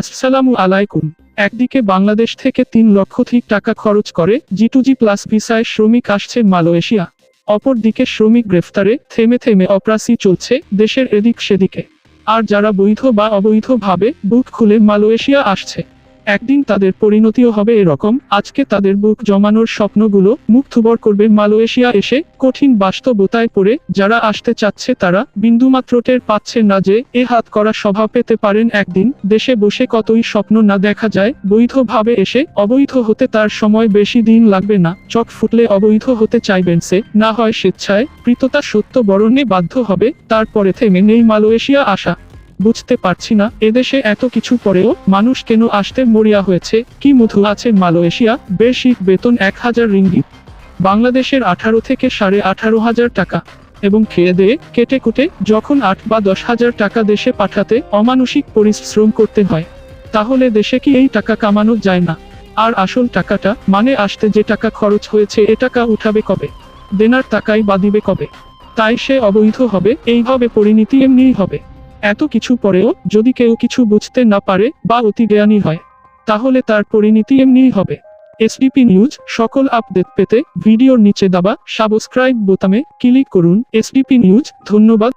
আসসালামু আলাইকুম। একদিকে বাংলাদেশ থেকে তিন লক্ষ ঠিক টাকা খরচ করে জি টু জি প্লাস ভিসায় শ্রমিক আসছে মালয়েশিয়া। অপরদিকে শ্রমিক গ্রেফতারে থেমে থেমে অপ্রাসী চলছে দেশের এদিক সেদিকে। আর যারা বৈধ বা অবৈধভাবে বুক খুলে মালয়েশিয়া আসছে একদিন তাদের পরিণতিও হবে এরকম। আজকে তাদের বুক জমানোর স্বপ্নগুলো মুখ থুবর করবে মালয়েশিয়া এসে কঠিন বাস্তবতায় পড়ে। যারা আসতে চাচ্ছে তারা বিন্দুমাত্র টের পাচ্ছে না যে এ হাত করা স্বভাব পেতে পারেন একদিন। দেশে বসে কতই স্বপ্ন না দেখা যায়, বৈধভাবে এসে অবৈধ হতে তার সময় বেশি দিন লাগবে না। চোখ ফুটলে অবৈধ হতে চাইবেন সে, না হয় স্বেচ্ছায়। প্রীততা সত্য বরণে বাধ্য হবে, তারপরে থেমে নেই মালয়েশিয়া আসা বুঝতে পারছি না, এদেশে এত কিছু পরেও মানুষ কেন আসতে মরিয়া হয়েছে? কি মধু আছে মালয়েশিয়া? বেশি, বেতন এক হাজার রিঙ্গিত। বাংলাদেশের আঠারো থেকে সাড়ে আঠারো হাজার টাকা। এবং খেয়ে দিয়ে, কেটে কুটে, যখন আট বা দশ হাজার টাকা দেশে পাঠাতে অমানসিক পরিশ্রম করতে হয়। তাহলে দেশে কি এই টাকা কামানো যায় না? আর আসল টাকাটা মানে আসতে যে টাকা খরচ হয়েছে, এ টাকা উঠাবে কবে? দেনার টাকাই বা দিবে কবে? তাই সে অবৈধ হবে, এইভাবে পরিণতি এমনিই হবে। এত কিছু পরেও যদি কেউ কিছু বুঝতে না পারে বা অতি জ্ঞানী হয়, তাহলে তার পরিণতি এমনিই হবে। এসডিপি নিউজ সকল আপডেট পেতে ভিডিওর নিচে দাবা সাবস্ক্রাইব বোতামে ক্লিক করুন। এসডিপি নিউজ ধন্যবাদ।